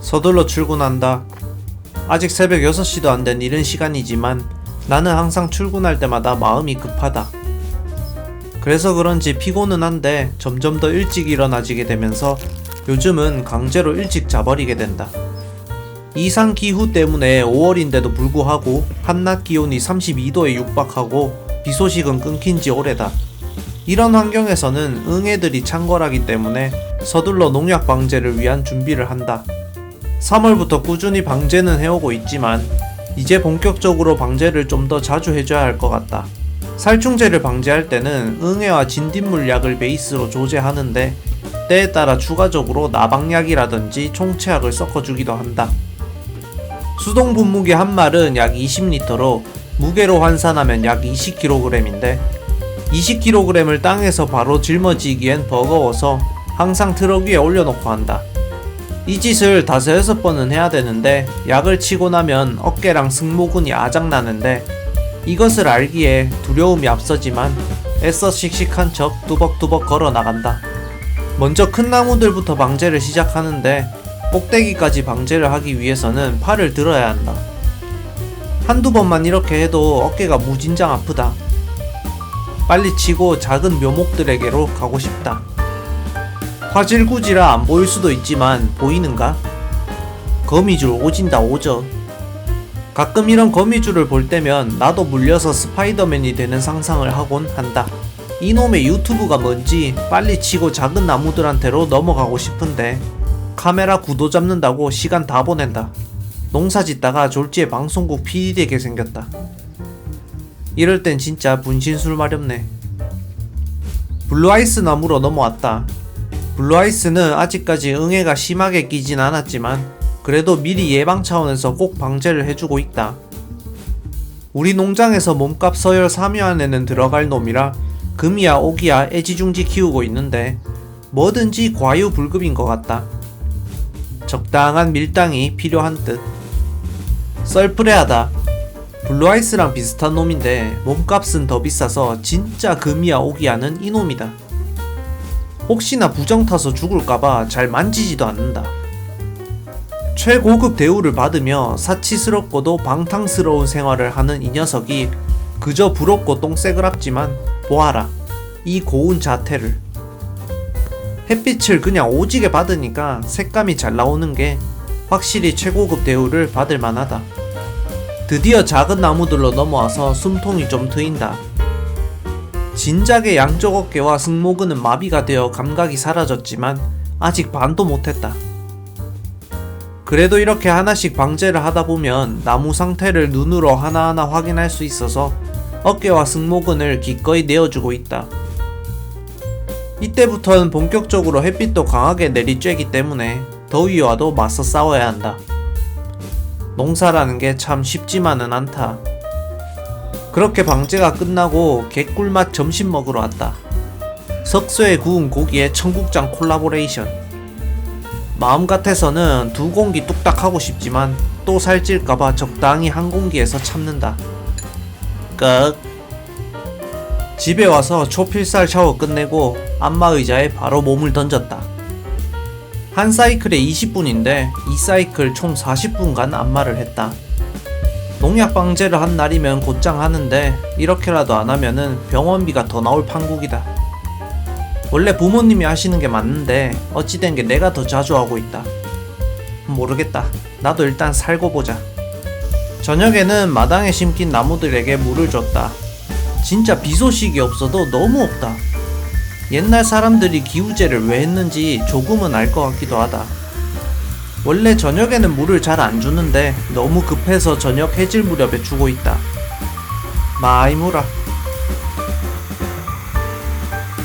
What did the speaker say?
서둘러 출근한다. 아직 새벽 6시도 안 된 이른 시간이지만 나는 항상 출근할 때마다 마음이 급하다. 그래서 그런지 피곤은 한데 점점 더 일찍 일어나지게 되면서 요즘은 강제로 일찍 자버리게 된다. 이상 기후 때문에 5월인데도 불구하고 한낮 기온이 32도에 육박하고 비 소식은 끊긴 지 오래다. 이런 환경에서는 응애들이 창궐하기 때문에 서둘러 농약 방제를 위한 준비를 한다. 3월부터 꾸준히 방제는 해오고 있지만 이제 본격적으로 방제를 좀 더 자주 해줘야 할 것 같다. 살충제를 방제할 때는 응애와 진딧물 약을 베이스로 조제하는데 때에 따라 추가적으로 나방약이라든지 총체약을 섞어주기도 한다. 수동 분무기 한 말은 약 20리터로 무게로 환산하면 약 20kg인데 20kg을 땅에서 바로 짊어지기엔 버거워서 항상 트럭 위에 올려놓고 한다. 이 짓을 다섯 여섯 번은 해야 되는데 약을 치고 나면 어깨랑 승모근이 아작나는데 이것을 알기에 두려움이 앞서지만 애써 씩씩한 척 뚜벅뚜벅 걸어 나간다. 먼저 큰 나무들부터 방제를 시작하는데 꼭대기까지 방제를 하기 위해서는 팔을 들어야 한다. 한두 번만 이렇게 해도 어깨가 무진장 아프다. 빨리 치고 작은 묘목들에게로 가고 싶다. 화질구지라 안 보일 수도 있지만 보이는가? 거미줄 오진다 오져. 가끔 이런 거미줄을 볼 때면 나도 물려서 스파이더맨이 되는 상상을 하곤 한다. 이놈의 유튜브가 뭔지 빨리 치고 작은 나무들한테로 넘어가고 싶은데 카메라 구도 잡는다고 시간 다 보낸다. 농사 짓다가 졸지에 방송국 PD 되게 생겼다. 이럴 땐 진짜 분신술 마렵네. 블루아이스 나무로 넘어왔다. 블루아이스는 아직까지 응애가 심하게 끼진 않았지만 그래도 미리 예방 차원에서 꼭 방제를 해주고 있다. 우리 농장에서 몸값 서열 3위 안에는 들어갈 놈이라 금이야 오기야 애지중지 키우고 있는데 뭐든지 과유불급인 것 같다. 적당한 밀당이 필요한 듯. 썰프레하다. 블루아이스랑 비슷한 놈인데 몸값은 더 비싸서 진짜 금이야 오기야는 이놈이다. 혹시나 부정 타서 죽을까봐 잘 만지지도 않는다. 최고급 대우를 받으며 사치스럽고도 방탕스러운 생활을 하는 이 녀석이 그저 부럽고 똥새그랍지만 보아라 이 고운 자태를 햇빛을 그냥 오지게 받으니까 색감이 잘 나오는 게 확실히 최고급 대우를 받을 만하다. 드디어 작은 나무들로 넘어와서 숨통이 좀 트인다. 진작에 양쪽 어깨와 승모근은 마비가 되어 감각이 사라졌지만 아직 반도 못했다. 그래도 이렇게 하나씩 방제를 하다 보면 나무 상태를 눈으로 하나하나 확인할 수 있어서 어깨와 승모근을 기꺼이 내어주고 있다. 이때부터는 본격적으로 햇빛도 강하게 내리쬐기 때문에 더위와도 맞서 싸워야 한다. 농사라는 게 참 쉽지만은 않다. 그렇게 방제가 끝나고 개꿀맛 점심 먹으러 왔다. 석쇠에 구운 고기에 청국장 콜라보레이션. 마음 같아서는 두 공기 뚝딱 하고 싶지만 또 살찔까봐 적당히 한 공기에서 참는다. 끝. 집에 와서 초필살 샤워 끝내고 안마 의자에 바로 몸을 던졌다. 한 사이클에 20분인데 이 사이클 총 40분간 안마를 했다. 농약 방제를 한 날이면 곧장 하는데 이렇게라도 안 하면은 병원비가 더 나올 판국이다. 원래 부모님이 하시는 게 맞는데 어찌된 게 내가 더 자주 하고 있다. 모르겠다. 나도 일단 살고 보자. 저녁에는 마당에 심긴 나무들에게 물을 줬다. 진짜 비 소식이 없어도 너무 없다. 옛날 사람들이 기우제를 왜 했는지 조금은 알 것 같기도 하다. 원래 저녁에는 물을 잘 안 주는데 너무 급해서 저녁 해질 무렵에 주고 있다. 마이무라.